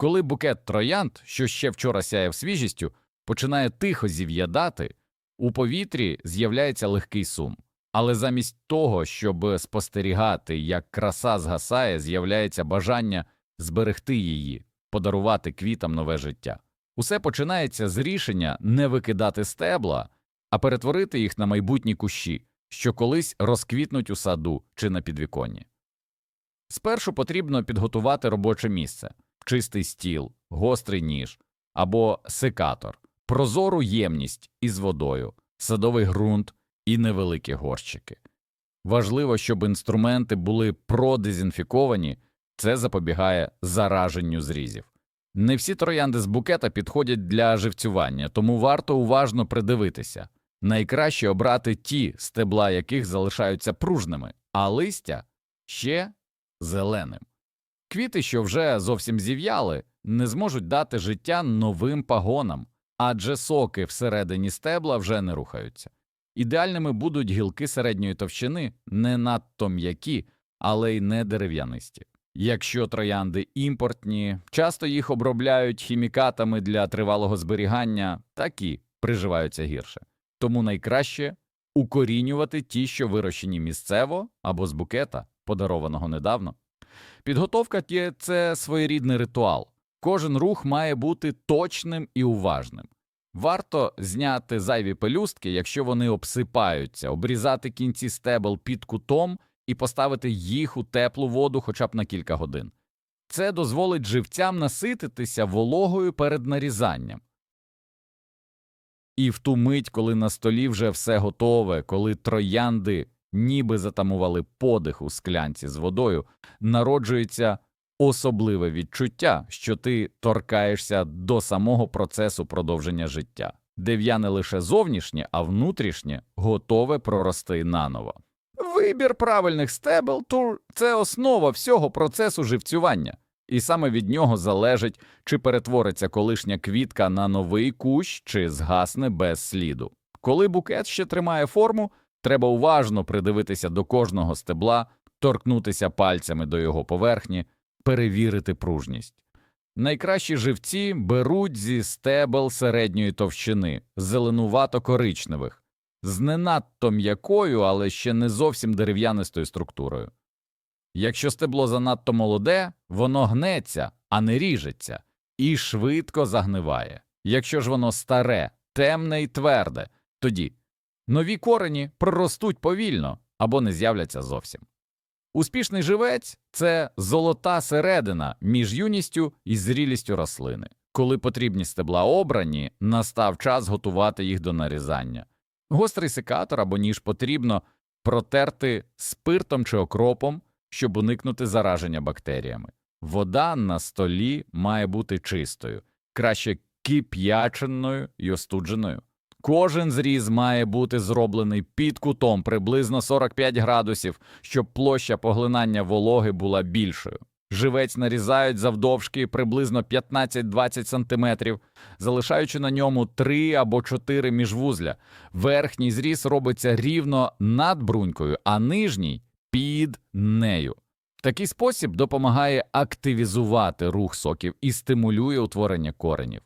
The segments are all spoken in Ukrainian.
Коли букет троянд, що ще вчора сяяв свіжістю, починає тихо зів'ядати, у повітрі з'являється легкий сум. Але замість того, щоб спостерігати, як краса згасає, з'являється бажання зберегти її, подарувати квітам нове життя. Усе починається з рішення не викидати стебла, а перетворити їх на майбутні кущі, що колись розквітнуть у саду чи на підвіконні. Спершу потрібно підготувати робоче місце, чистий стіл, гострий ніж або секатор, прозору ємність із водою, садовий ґрунт і невеликі горщики. Важливо, щоб інструменти були продезінфіковані, це запобігає зараженню зрізів. Не всі троянди з букета підходять для живцювання, тому варто уважно придивитися. Найкраще обрати ті, стебла яких залишаються пружними, а листя ще зеленим. Квіти, що вже зовсім зів'яли, не зможуть дати життя новим пагонам, адже соки всередині стебла вже не рухаються. Ідеальними будуть гілки середньої товщини, не надто м'які, але й не дерев'янисті. Якщо троянди імпортні, часто їх обробляють хімікатами для тривалого зберігання, такі приживаються гірше. Тому найкраще укорінювати ті, що вирощені місцево або з букета, подарованого недавно. Підготовка є це своєрідний ритуал. Кожен рух має бути точним і уважним. Варто зняти зайві пелюстки, якщо вони обсипаються, обрізати кінці стебел під кутом і поставити їх у теплу воду хоча б на кілька годин. Це дозволить живцям насититися вологою перед нарізанням. І в ту мить, коли на столі вже все готове, коли троянди ніби затамували подих у склянці з водою, народжується особливе відчуття, що ти торкаєшся до самого процесу продовження життя, де в'яне лише зовнішнє, а внутрішнє готове прорости наново. Вибір правильних стебел то це основа всього процесу живцювання, і саме від нього залежить, чи перетвориться колишня квітка на новий кущ, чи згасне без сліду. Коли букет ще тримає форму, треба уважно придивитися до кожного стебла, торкнутися пальцями до його поверхні, перевірити пружність. Найкращі живці беруть зі стебел середньої товщини, зеленувато-коричневих, з не надто м'якою, але ще не зовсім дерев'янистою структурою. Якщо стебло занадто молоде, воно гнеться, а не ріжеться, і швидко загниває. Якщо ж воно старе, темне і тверде, тоді нові корені проростуть повільно або не з'являться зовсім. Успішний живець це золота середина між юністю і зрілістю рослини. Коли потрібні стебла обрані, настав час готувати їх до нарізання. Гострий секатор або ніж потрібно протерти спиртом чи окропом, щоб уникнути зараження бактеріями. Вода на столі має бути чистою, краще кип'яченою і остудженою. Кожен зріз має бути зроблений під кутом приблизно 45 градусів, щоб площа поглинання вологи була більшою. Живець нарізають завдовжки приблизно 15-20 см, залишаючи на ньому 3 або 4 міжвузля. Верхній зріз робиться рівно над брунькою, а нижній під нею. Такий спосіб допомагає активізувати рух соків і стимулює утворення коренів.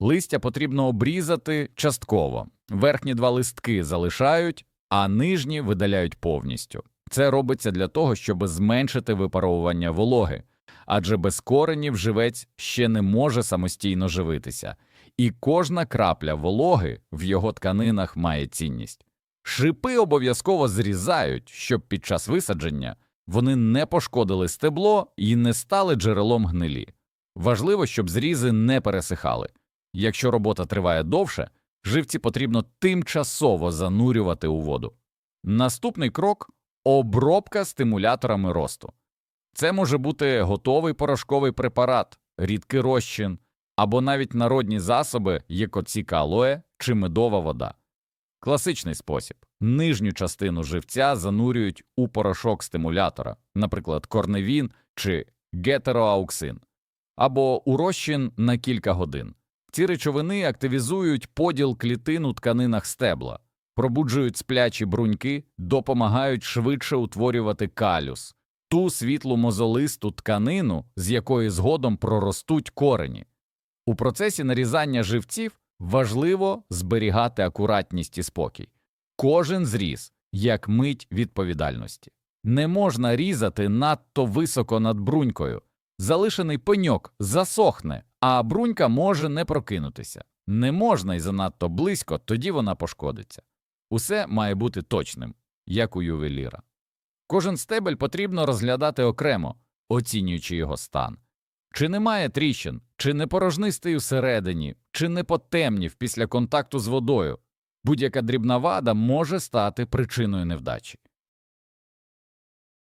Листя потрібно обрізати частково. Верхні два листки залишають, а нижні видаляють повністю. Це робиться для того, щоб зменшити випаровування вологи, адже без коренів живець ще не може самостійно живитися, і кожна крапля вологи в його тканинах має цінність. Шипи обов'язково зрізають, щоб під час висадження вони не пошкодили стебло і не стали джерелом гнилі. Важливо, щоб зрізи не пересихали. Якщо робота триває довше, живці потрібно тимчасово занурювати у воду. Наступний крок обробка стимуляторами росту. Це може бути готовий порошковий препарат, рідкий розчин або навіть народні засоби, як оціка алоє чи медова вода. Класичний спосіб нижню частину живця занурюють у порошок стимулятора, наприклад, корневін чи гетероауксин, або у розчин на кілька годин. Ці речовини активізують поділ клітин у тканинах стебла, пробуджують сплячі бруньки, допомагають швидше утворювати калюс, ту світлу мозолисту тканину, з якої згодом проростуть корені. У процесі нарізання живців важливо зберігати акуратність і спокій. Кожен зріз як мить відповідальності. Не можна різати надто високо над брунькою. Залишений пеньок засохне, а брунька може не прокинутися. Не можна й занадто близько, тоді вона пошкодиться. Усе має бути точним, як у ювеліра. Кожен стебель потрібно розглядати окремо, оцінюючи його стан. Чи немає тріщин, чи не порожнистий усередині, чи не потемнів після контакту з водою. Будь-яка дрібна вада може стати причиною невдачі.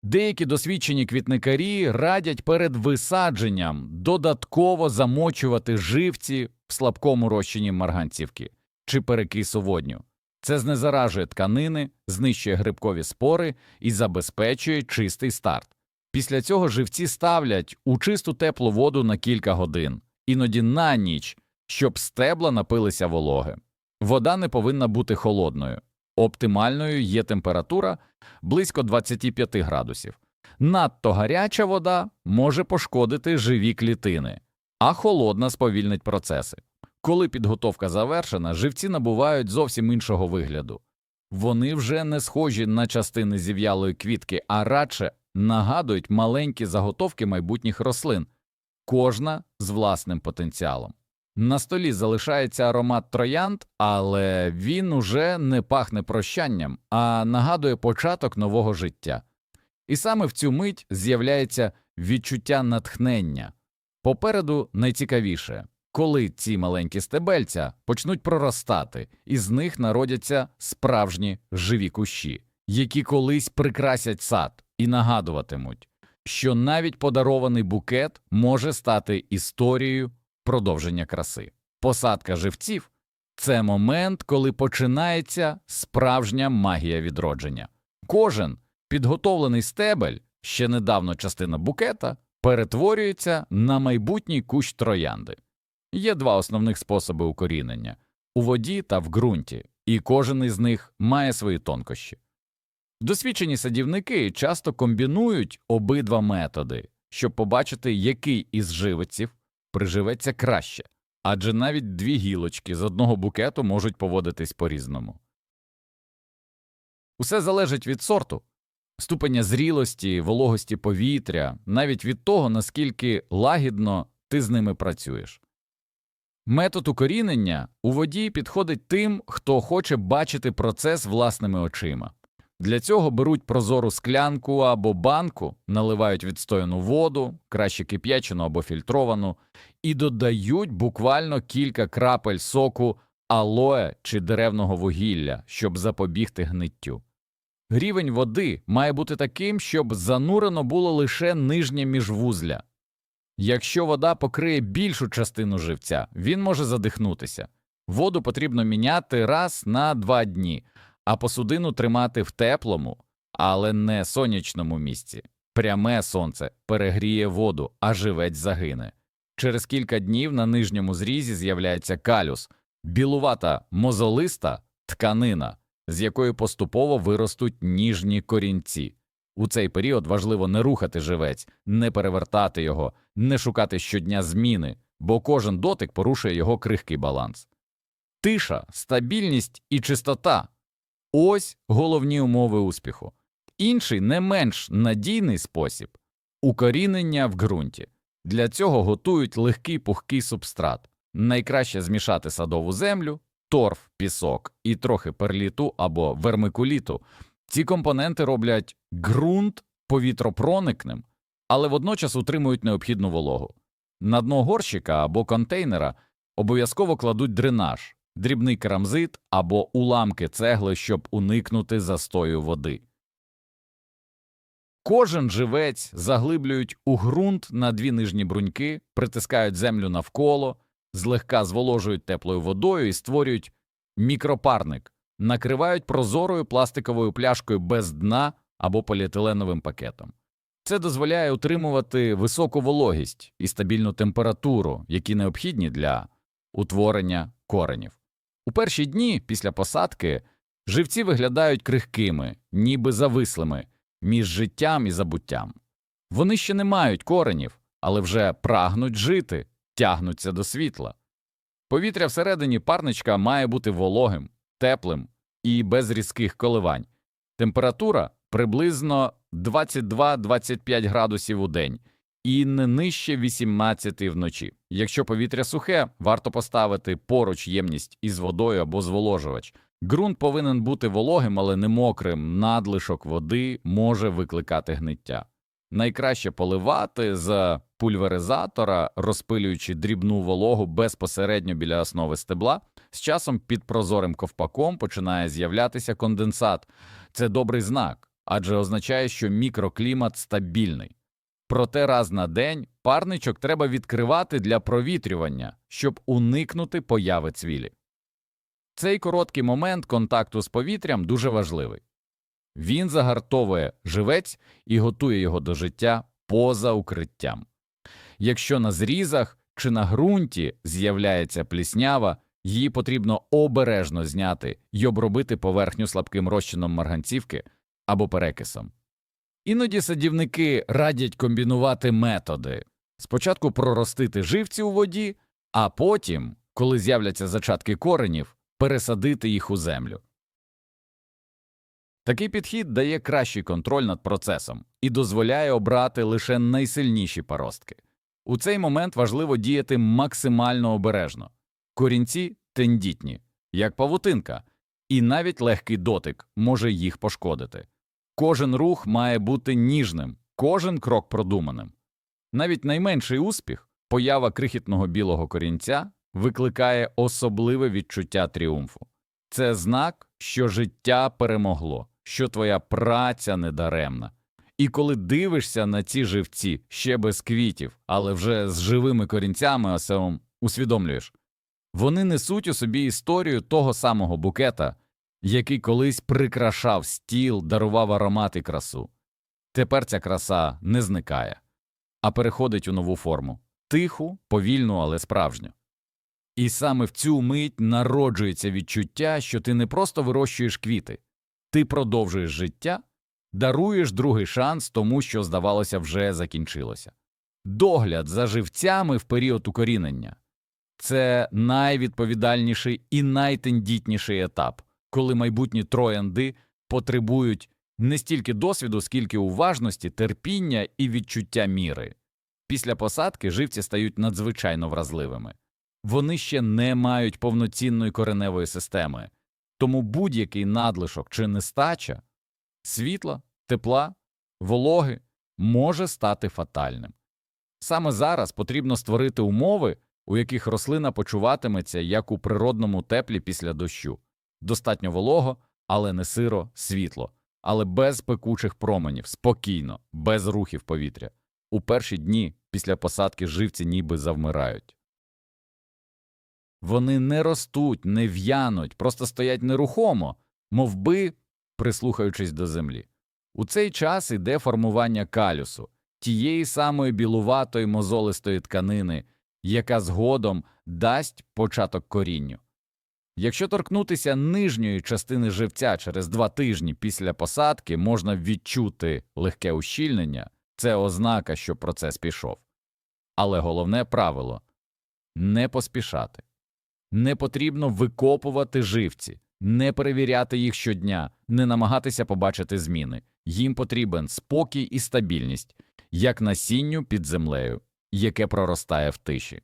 Деякі досвідчені квітникарі радять перед висадженням додатково замочувати живці в слабкому розчині марганцівки чи перекису водню. Це знезаражує тканини, знищує грибкові спори і забезпечує чистий старт. Після цього живці ставлять у чисту теплу воду на кілька годин, іноді на ніч, щоб стебла напилися вологи. Вода не повинна бути холодною. Оптимальною є температура близько 25 градусів. Надто гаряча вода може пошкодити живі клітини, а холодна сповільнить процеси. Коли підготовка завершена, живці набувають зовсім іншого вигляду. Вони вже не схожі на частини зів'ялої квітки, а радше нагадують маленькі заготовки майбутніх рослин, кожна з власним потенціалом. На столі залишається аромат троянд, але він уже не пахне прощанням, а нагадує початок нового життя. І саме в цю мить з'являється відчуття натхнення. Попереду найцікавіше, коли ці маленькі стебельця почнуть проростати, і з них народяться справжні живі кущі, які колись прикрасять сад і нагадуватимуть, що навіть подарований букет може стати історією продовження краси. Посадка живців це момент, коли починається справжня магія відродження. Кожен підготовлений стебель, ще недавно частина букета, перетворюється на майбутній кущ троянди. Є два основних способи укорінення у воді та в ґрунті, і кожен із них має свої тонкощі. Досвідчені садівники часто комбінують обидва методи, щоб побачити, який із живиців приживеться краще, адже навіть дві гілочки з одного букету можуть поводитись по-різному. Усе залежить від сорту, ступеня зрілості, вологості повітря, навіть від того, наскільки лагідно ти з ними працюєш. Метод укорінення у воді підходить тим, хто хоче бачити процес власними очима. Для цього беруть прозору склянку або банку, наливають відстояну воду, краще кип'ячену або фільтровану, і додають буквально кілька крапель соку алоe чи деревного вугілля, щоб запобігти гниттю. Рівень води має бути таким, щоб занурено було лише нижнє міжвузля. Якщо вода покриє більшу частину живця, він може задихнутися. Воду потрібно міняти раз на два дні, а посудину тримати в теплому, але не сонячному місці. Пряме сонце перегріє воду, а живець загине. Через кілька днів на нижньому зрізі з'являється калюс, білувата мозолиста тканина, з якої поступово виростуть ніжні корінці. У цей період важливо не рухати живець, не перевертати його, не шукати щодня зміни, бо кожен дотик порушує його крихкий баланс. Тиша, стабільність і чистота ось головні умови успіху. Інший не менш надійний спосіб укорінення в ґрунті. Для цього готують легкий пухкий субстрат. Найкраще змішати садову землю, торф, пісок і трохи перліту або вермикуліту. Ці компоненти роблять ґрунт повітропроникним, але водночас утримують необхідну вологу. На дно горщика або контейнера обов'язково кладуть дренаж, дрібний керамзит або уламки цегли, щоб уникнути застою води. Кожен живець заглиблюють у ґрунт на дві нижні бруньки, притискають землю навколо, злегка зволожують теплою водою і створюють мікропарник, накривають прозорою пластиковою пляшкою без дна або поліетиленовим пакетом. Це дозволяє утримувати високу вологість і стабільну температуру, які необхідні для утворення коренів. У перші дні після посадки живці виглядають крихкими, ніби завислими між життям і забуттям. Вони ще не мають коренів, але вже прагнуть жити, тягнуться до світла. Повітря всередині парничка має бути вологим, теплим і без різких коливань. Температура приблизно 22-25 градусів у день і не нижче 18 вночі. Якщо повітря сухе, варто поставити поруч ємність із водою або зволожувач. Ґрунт повинен бути вологим, але не мокрим. Надлишок води може викликати гниття. Найкраще поливати з пульверизатора, розпилюючи дрібну вологу безпосередньо біля основи стебла. З часом під прозорим ковпаком починає з'являтися конденсат. Це добрий знак, адже означає, що мікроклімат стабільний. Проте раз на день парничок треба відкривати для провітрювання, щоб уникнути появи цвілі. Цей короткий момент контакту з повітрям дуже важливий. Він загартовує живець і готує його до життя поза укриттям. Якщо на зрізах чи на ґрунті з'являється пліснява, її потрібно обережно зняти й обробити поверхню слабким розчином марганцівки або перекисом. Іноді садівники радять комбінувати методи спочатку проростити живці у воді, а потім, коли з'являться зачатки коренів, пересадити їх у землю. Такий підхід дає кращий контроль над процесом і дозволяє обрати лише найсильніші паростки. У цей момент важливо діяти максимально обережно. Корінці тендітні, як павутинка, і навіть легкий дотик може їх пошкодити. Кожен рух має бути ніжним, кожен крок продуманим. Навіть найменший успіх, поява крихітного білого корінця, викликає особливе відчуття тріумфу. Це знак, що життя перемогло, що твоя праця недаремна. І коли дивишся на ці живці ще без квітів, але вже з живими корінцями осеом, усвідомлюєш, вони несуть у собі історію того самого букета, який колись прикрашав стіл, дарував аромат і красу. Тепер ця краса не зникає, а переходить у нову форму тиху, повільну, але справжню. І саме в цю мить народжується відчуття, що ти не просто вирощуєш квіти, ти продовжуєш життя, даруєш другий шанс тому, що, здавалося, вже закінчилося. Догляд за живцями в період укорінення це найвідповідальніший і найтендітніший етап, коли майбутні троянди потребують не стільки досвіду, скільки уважності, терпіння і відчуття міри. Після посадки живці стають надзвичайно вразливими. Вони ще не мають повноцінної кореневої системи, тому будь-який надлишок чи нестача світла, тепла, вологи може стати фатальним. Саме зараз потрібно створити умови, у яких рослина почуватиметься як у природному теплі після дощу, достатньо волого, але не сиро, світло, але без пекучих променів, спокійно, без рухів повітря. У перші дні після посадки живці ніби завмирають. Вони не ростуть, не в'януть, просто стоять нерухомо, мовби прислухаючись до землі. У цей час іде формування калюсу, тієї самої білуватої мозолистої тканини, яка згодом дасть початок корінню. Якщо торкнутися нижньої частини живця через два тижні після посадки, можна відчути легке ущільнення, це ознака, що процес пішов. Але головне правило не поспішати. Не потрібно викопувати живці, не перевіряти їх щодня, не намагатися побачити зміни. Їм потрібен спокій і стабільність, як насінню під землею, яке проростає в тиші.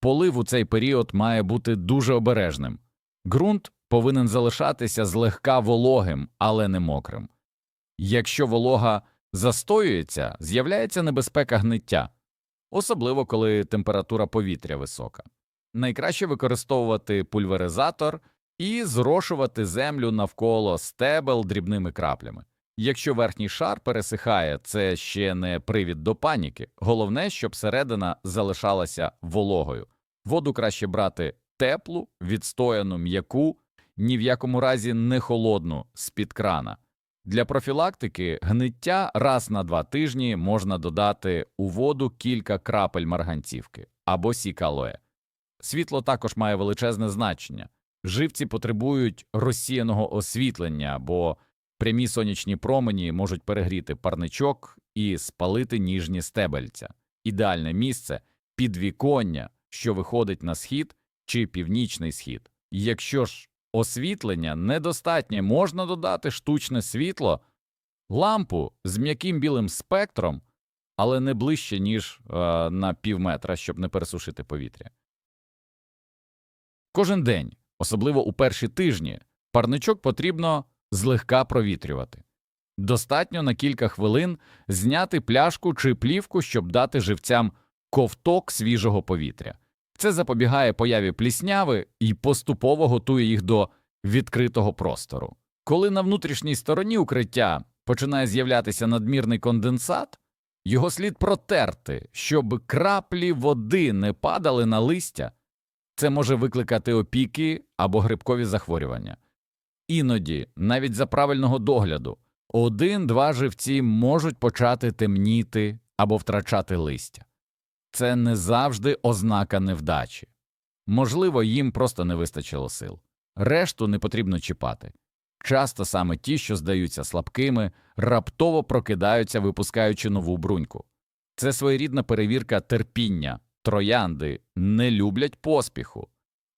Полив у цей період має бути дуже обережним. Ґрунт повинен залишатися злегка вологим, але не мокрим. Якщо волога застоюється, з'являється небезпека гниття, особливо коли температура повітря висока. Найкраще використовувати пульверизатор і зрошувати землю навколо стебел дрібними краплями. Якщо верхній шар пересихає, це ще не привід до паніки. Головне, щоб середина залишалася вологою. Воду краще брати теплу, відстояну, м'яку, ні в якому разі не холодну з-під крана. Для профілактики гниття раз на два тижні можна додати у воду кілька крапель марганцівки або сікалоє. Світло також має величезне значення. Живці потребують розсіяного освітлення, бо прямі сонячні промені можуть перегріти парничок і спалити ніжні стебельця. Ідеальне місце підвіконня, що виходить на схід чи північний схід. Якщо ж освітлення недостатнє, можна додати штучне світло, лампу з м'яким білим спектром, але не ближче, ніж е, на пів метра, щоб не пересушити повітря. Кожен день, особливо у перші тижні, парничок потрібно злегка провітрювати. Достатньо на кілька хвилин зняти пляшку чи плівку, щоб дати живцям ковток свіжого повітря. Це запобігає появі плісняви і поступово готує їх до відкритого простору. Коли на внутрішній стороні укриття починає з'являтися надмірний конденсат, його слід протерти, щоб краплі води не падали на листя. Це може викликати опіки або грибкові захворювання. Іноді, навіть за правильного догляду, один-два живці можуть почати темніти або втрачати листя. Це не завжди ознака невдачі. Можливо, їм просто не вистачило сил. Решту не потрібно чіпати. Часто саме ті, що здаються слабкими, раптово прокидаються, випускаючи нову бруньку. Це своєрідна перевірка терпіння. Троянди не люблять поспіху.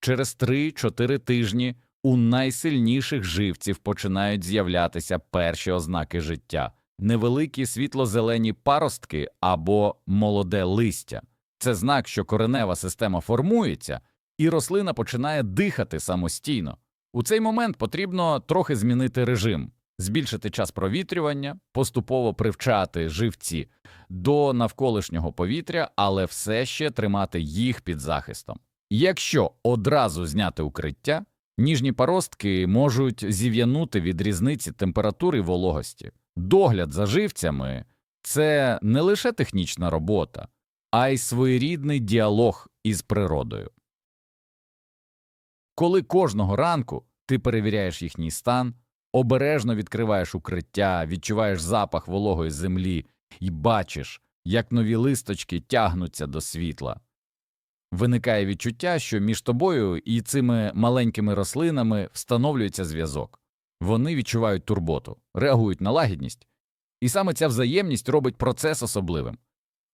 Через 3-4 тижні у найсильніших живців починають з'являтися перші ознаки життя невеликі світло-зелені паростки або молоде листя. Це знак, що коренева система формується, і рослина починає дихати самостійно. У цей момент потрібно трохи змінити режим, збільшити час провітрювання, поступово привчати живці до навколишнього повітря, але все ще тримати їх під захистом. Якщо одразу зняти укриття, ніжні паростки можуть зів'янути від різниці температури і вологості. Догляд за живцями це не лише технічна робота, а й своєрідний діалог із природою. Коли кожного ранку ти перевіряєш їхній стан, обережно відкриваєш укриття, відчуваєш запах вологої землі і бачиш, як нові листочки тягнуться до світла. Виникає відчуття, що між тобою і цими маленькими рослинами встановлюється зв'язок. Вони відчувають турботу, реагують на лагідність, і саме ця взаємність робить процес особливим.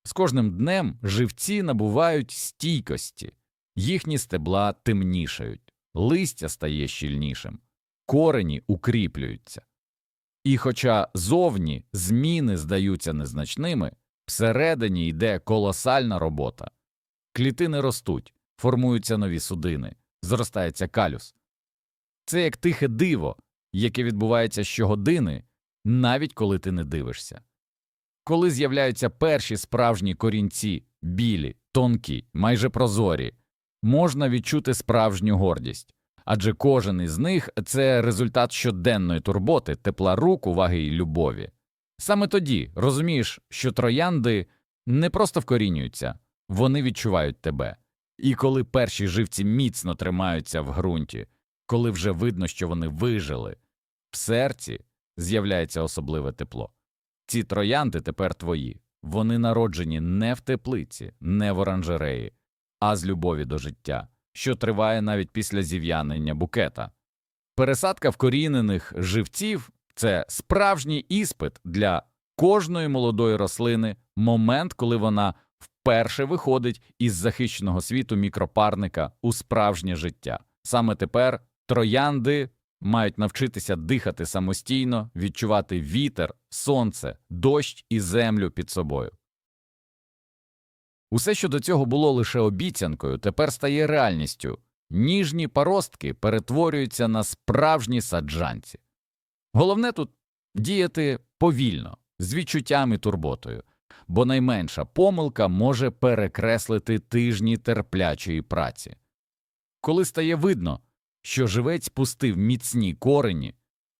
З кожним днем живці набувають стійкості, їхні стебла темнішають, листя стає щільнішим, корені укріплюються. І хоча зовні зміни здаються незначними, всередині йде колосальна робота. Клітини ростуть, формуються нові судини, зростається калюс. Це як тихе диво, яке відбувається щогодини, навіть коли ти не дивишся. Коли з'являються перші справжні корінці, білі, тонкі, майже прозорі, можна відчути справжню гордість, адже кожен із них це результат щоденної турботи, тепла рук, уваги і любові. Саме тоді розумієш, що троянди не просто вкорінюються, вони відчувають тебе. І коли перші живці міцно тримаються в ґрунті, коли вже видно, що вони вижили, в серці з'являється особливе тепло. Ці троянди тепер твої, вони народжені не в теплиці, не в оранжереї, а з любові до життя, що триває навіть після зів'янення букета. Пересадка вкорінених живців це справжній іспит для кожної молодої рослини, момент, коли вона вперше виходить із захищеного світу мікропарника у справжнє життя. Саме тепер троянди мають навчитися дихати самостійно, відчувати вітер, сонце, дощ і землю під собою. Усе, що до цього було лише обіцянкою, тепер стає реальністю. Ніжні паростки перетворюються на справжні саджанці. Головне тут діяти повільно, з відчуттям і турботою, бо найменша помилка може перекреслити тижні терплячої праці. Коли стає видно, що живець пустив міцні корені,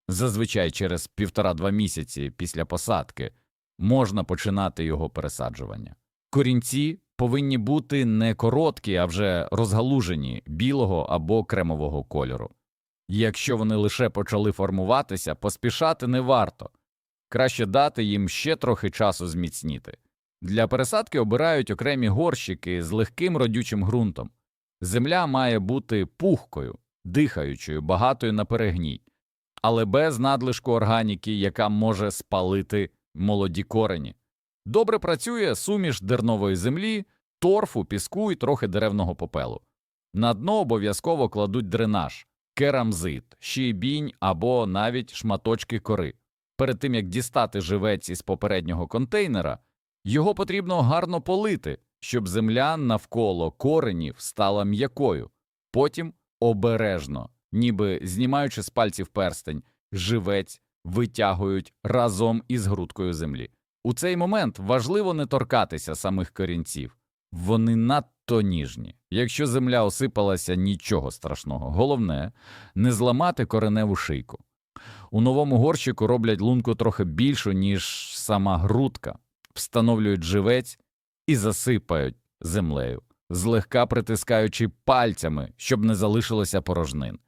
зазвичай через півтора-два місяці після посадки, можна починати його пересаджування. Корінці повинні бути не короткі, а вже розгалужені білого або кремового кольору. Якщо вони лише почали формуватися, поспішати не варто, краще дати їм ще трохи часу зміцніти. Для пересадки обирають окремі горщики з легким родючим ґрунтом. Земля має бути пухкою, дихаючою, багатою на перегній, але без надлишку органіки, яка може спалити молоді корені. Добре працює суміш дернової землі, торфу, піску і трохи деревного попелу. На дно обов'язково кладуть дренаж, керамзит, щебінь або навіть шматочки кори. Перед тим як дістати живець із попереднього контейнера, його потрібно гарно полити, щоб земля навколо коренів стала м'якою. Потім обережно, ніби знімаючи з пальців перстень, живець витягують разом із грудкою землі. У цей момент важливо не торкатися самих корінців. Вони надто ніжні. Якщо земля осипалася, нічого страшного. Головне не зламати кореневу шийку. У новому горщику роблять лунку трохи більшу, ніж сама грудка, встановлюють живець і засипають землею, злегка притискаючи пальцями, щоб не залишилося порожнин.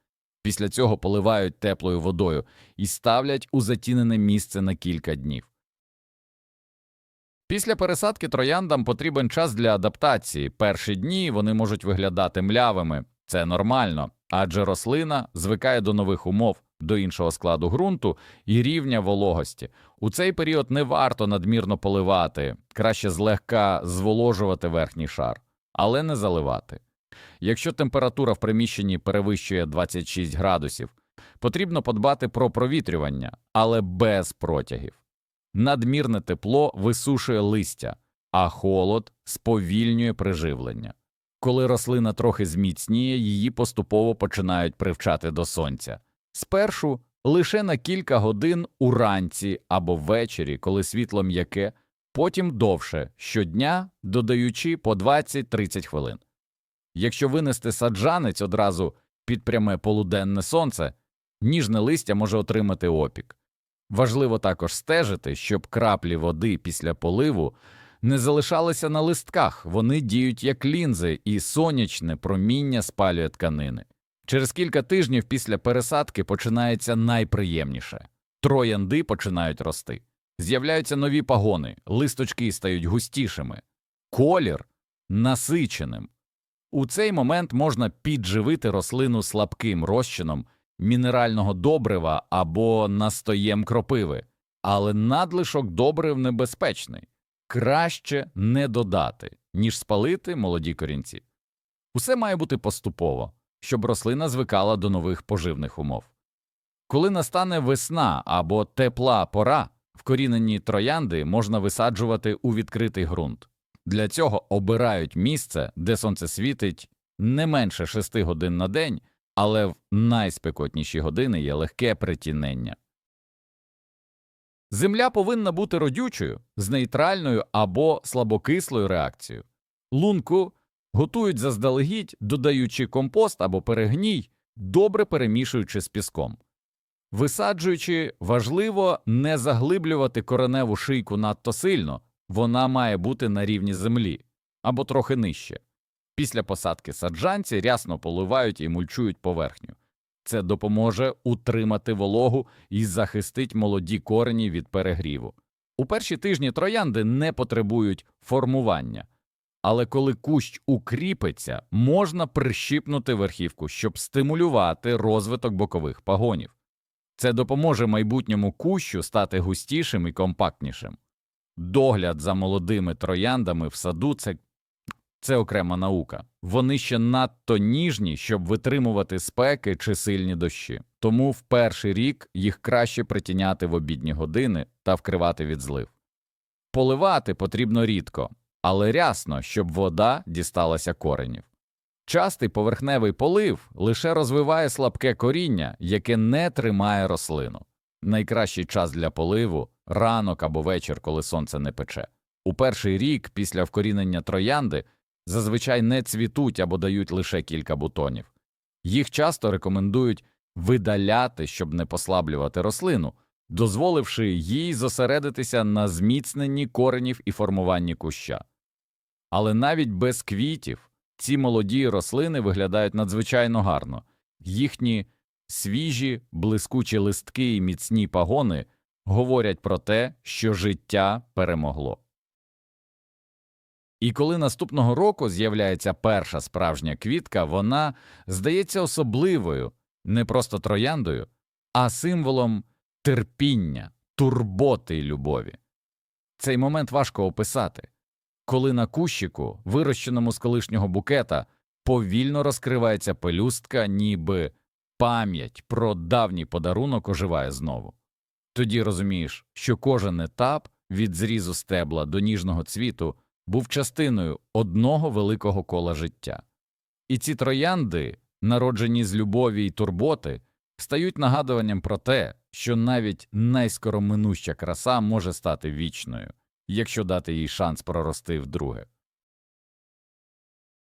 Після цього поливають теплою водою і ставлять у затінене місце на кілька днів. Після пересадки трояндам потрібен час для адаптації. Перші дні вони можуть виглядати млявими, це нормально, адже рослина звикає до нових умов, до іншого складу ґрунту і рівня вологості. У цей період не варто надмірно поливати, краще злегка зволожувати верхній шар, але не заливати. Якщо температура в приміщенні перевищує 26 градусів, потрібно подбати про провітрювання, але без протягів. Надмірне тепло висушує листя, а холод сповільнює приживлення. Коли рослина трохи зміцніє, її поступово починають привчати до сонця. Спершу лише на кілька годин уранці або ввечері, коли світло м'яке, потім довше щодня, додаючи по 20-30 хвилин. Якщо винести саджанець одразу під пряме полуденне сонце, ніжне листя може отримати опік. Важливо також стежити, щоб краплі води після поливу не залишалися на листках, вони діють як лінзи, і сонячне проміння спалює тканини. Через кілька тижнів після пересадки починається найприємніше троянди починають рости, з'являються нові пагони, листочки стають густішими, колір насиченим. У цей момент можна підживити рослину слабким розчином мінерального добрива або настоєм кропиви, але надлишок добрив небезпечний. Краще не додати, ніж спалити молоді корінці. Усе має бути поступово, щоб рослина звикала до нових поживних умов. Коли настане весна або тепла пора, вкорінені троянди можна висаджувати у відкритий ґрунт. Для цього обирають місце, де сонце світить не менше 6 годин на день, але в найспекотніші години є легке притінення. Земля повинна бути родючою з нейтральною або слабокислою реакцією. Лунку готують заздалегідь, додаючи компост або перегній, добре перемішуючи з піском. Висаджуючи, важливо не заглиблювати кореневу шийку надто сильно, вона має бути на рівні землі або трохи нижче. Після посадки саджанці рясно поливають і мульчують поверхню. Це допоможе утримати вологу і захистить молоді корені від перегріву. У перші тижні троянди не потребують формування, але коли кущ укріпиться, можна прищипнути верхівку, щоб стимулювати розвиток бокових пагонів. Це допоможе майбутньому кущу стати густішим і компактнішим. Догляд за молодими трояндами в саду це це окрема наука. Вони ще надто ніжні, щоб витримувати спеки чи сильні дощі. Тому в перший рік їх краще притіняти в обідні години та вкривати від злив. Поливати потрібно рідко, але рясно, щоб вода дісталася коренів. Частий поверхневий полив лише розвиває слабке коріння, яке не тримає рослину. Найкращий час для поливу ранок або вечір, коли сонце не пече. У перший рік після вкорінення троянди зазвичай не цвітуть або дають лише кілька бутонів. Їх часто рекомендують видаляти, щоб не послаблювати рослину, дозволивши їй зосередитися на зміцненні коренів і формуванні куща. Але навіть без квітів ці молоді рослини виглядають надзвичайно гарно, їхні свіжі, блискучі листки і міцні пагони говорять про те, що життя перемогло. І коли наступного року з'являється перша справжня квітка, вона здається особливою, не просто трояндою, а символом терпіння, турботи й любові. Цей момент важко описати, коли на кущику, вирощеному з колишнього букета, повільно розкривається пелюстка, ніби пам'ять про давній подарунок оживає знову. Тоді розумієш, що кожен етап від зрізу стебла до ніжного цвіту був частиною одного великого кола життя. І ці троянди, народжені з любові й турботи, стають нагадуванням про те, що навіть найскороминуща краса може стати вічною, якщо дати їй шанс прорости вдруге.